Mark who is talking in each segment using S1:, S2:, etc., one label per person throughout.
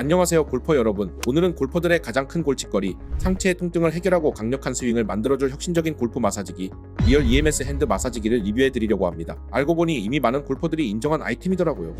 S1: 안녕하세요 골퍼 여러분. 오늘은 골퍼들의 가장 큰 골칫거리 상체의 통증을 해결하고 강력한 스윙을 만들어줄 혁신적인 골프 마사지기 리얼 EMS 핸드 마사지기를 리뷰해 드리려고 합니다. 알고 보니 이미 많은 골퍼들이 인정한 아이템이더라고요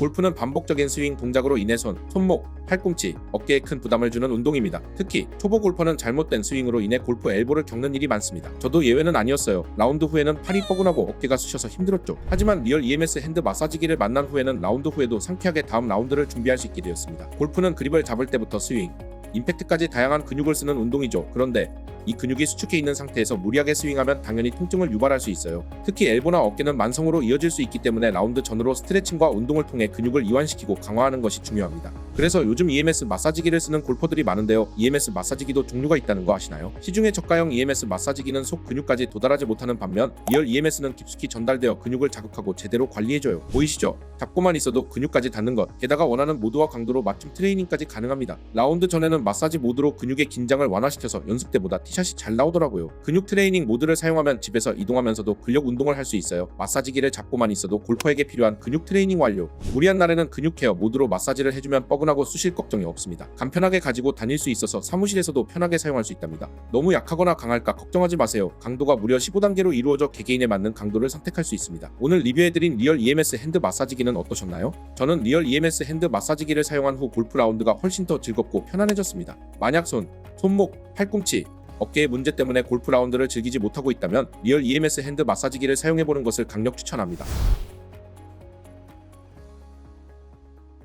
S1: 골프는 반복적인 스윙 동작으로 인해 손, 손목, 팔꿈치, 어깨에 큰 부담을 주는 운동입니다. 특히 초보 골퍼는 잘못된 스윙으로 인해 골프 엘보를 겪는 일이 많습니다. 저도 예외는 아니었어요. 라운드 후에는 팔이 뻐근하고 어깨가 쑤셔서 힘들었죠. 하지만 리얼 EMS 핸드 마사지기를 만난 후에는 라운드 후에도 상쾌하게 다음 라운드를 준비할 수 있게 되었습니다. 골프는 그립을 잡을 때부터 스윙, 임팩트까지 다양한 근육을 쓰는 운동이죠. 그런데 이 근육이 수축해 있는 상태에서 무리하게 스윙하면 당연히 통증을 유발할 수 있어요. 특히 엘보나 어깨는 만성으로 이어질 수 있기 때문에 라운드 전후로 스트레칭과 운동을 통해 근육을 이완시키고 강화하는 것이 중요합니다. 그래서 요즘 EMS 마사지기를 쓰는 골퍼들이 많은데요. EMS 마사지기도 종류가 있다는 거 아시나요? 시중에 저가형 EMS 마사지기는 속 근육까지 도달하지 못하는 반면 리얼 EMS는 깊숙이 전달되어 근육을 자극하고 제대로 관리해줘요. 보이시죠? 잡고만 있어도 근육까지 닿는 것. 게다가 원하는 모드와 강도로 맞춤 트레이닝까지 가능합니다. 라운드 전에는 마사지 모드로 근육의 긴장을 완화시켜서 연습 때보다 티샷이 잘 나오더라고요. 근육 트레이닝 모드를 사용하면 집에서 이동하면서도 근력 운동을 할 수 있어요. 마사지기를 잡고만 있어도 골퍼에게 필요한 근육 트레이닝 완료. 무리한 날에는 근육 케어 모드로 마사지를 해주면 뻐근 하고 쑤실 걱정이 없습니다. 간편하게 가지고 다닐 수 있어서 사무실에서도 편하게 사용할 수 있답니다. 너무 약하거나 강할까 걱정하지 마세요. 강도가 무려 15단계로 이루어져 개개인에 맞는 강도를 선택할 수 있습니다. 오늘 리뷰해드린 리얼 EMS 핸드 마사지기는 어떠셨나요? 저는 리얼 EMS 핸드 마사지기를 사용한 후 골프 라운드가 훨씬 더 즐겁고 편안해졌습니다. 만약 손, 손목, 팔꿈치, 어깨의 문제 때문에 골프 라운드를 즐기지 못하고 있다면 리얼 EMS 핸드 마사지기를 사용해보는 것을 강력 추천합니다.